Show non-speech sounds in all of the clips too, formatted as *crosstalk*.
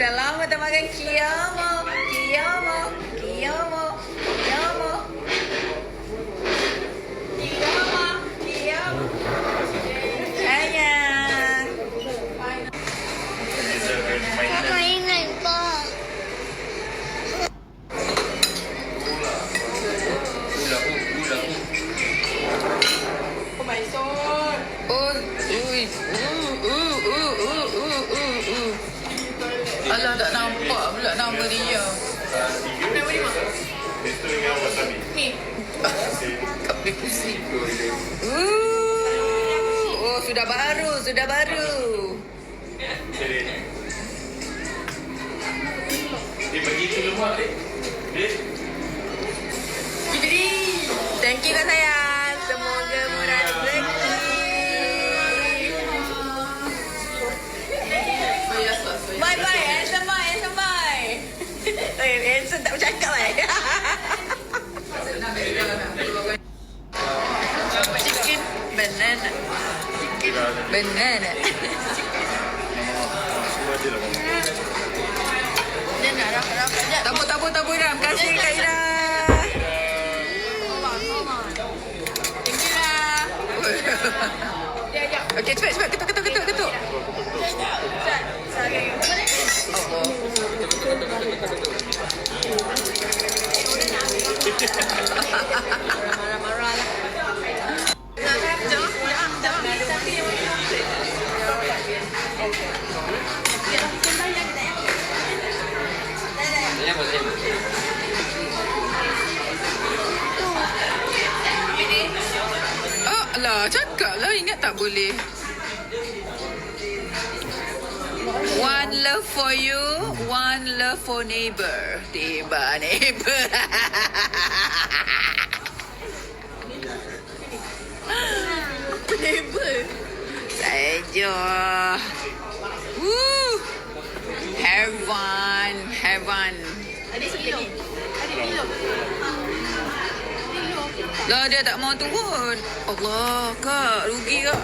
Kailangan na maging kiyamo, kiyamo, kiyamo, kiyamo. Kiyamo, kiyamo. Ayan. Ako ingay po. Kumaisor. Uy, uy, uy. Alah, tak nampak pula nama dia. Nama dia, Mak? Ni. Boleh pusing. Oh, sudah baru, sudah baru. Dia pergi ke rumah. Dek. Fitri. Thank you, Kak sayang. Eh, handsome tak bercakap eh. Chicken banana. Chicken banana. Dia lah. Nak. Tabur, tabur, tabur Ram. Kasih Kak Ira. Thank you lah. Okey, cepat, cepat. Ketuk, ketuk. Marah-marah cakap lah. Ingat tak boleh. One love for you, one love for neighbor. Tiba neighbor. neighbor. *laughs* Saja. Woo. Heaven, heaven. Lah dia tak mau turun. Allah, kak, rugi kak.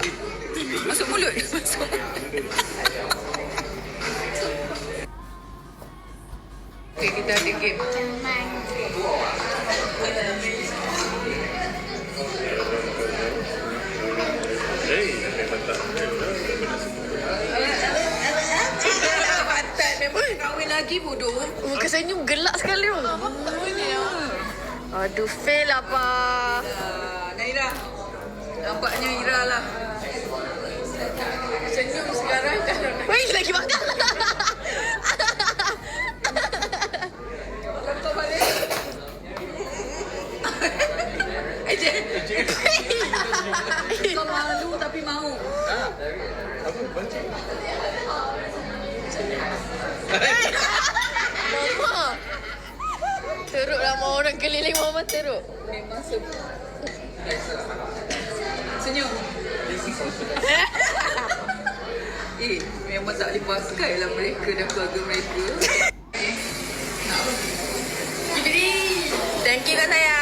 Masuk mulut. *laughs* Masuk. Okay, kita ada game. Memang Muka senyum gelak sekali. oh. Aduh, fail apa? Ah, Naira. Nampaknya Ira lah. Teruk lah mau orang keliling mama teruk. Memang se... Senyum. *laughs* eh, memang tak boleh pakai lah mereka dan keluarga mereka. Fitri, thank you kan sayang.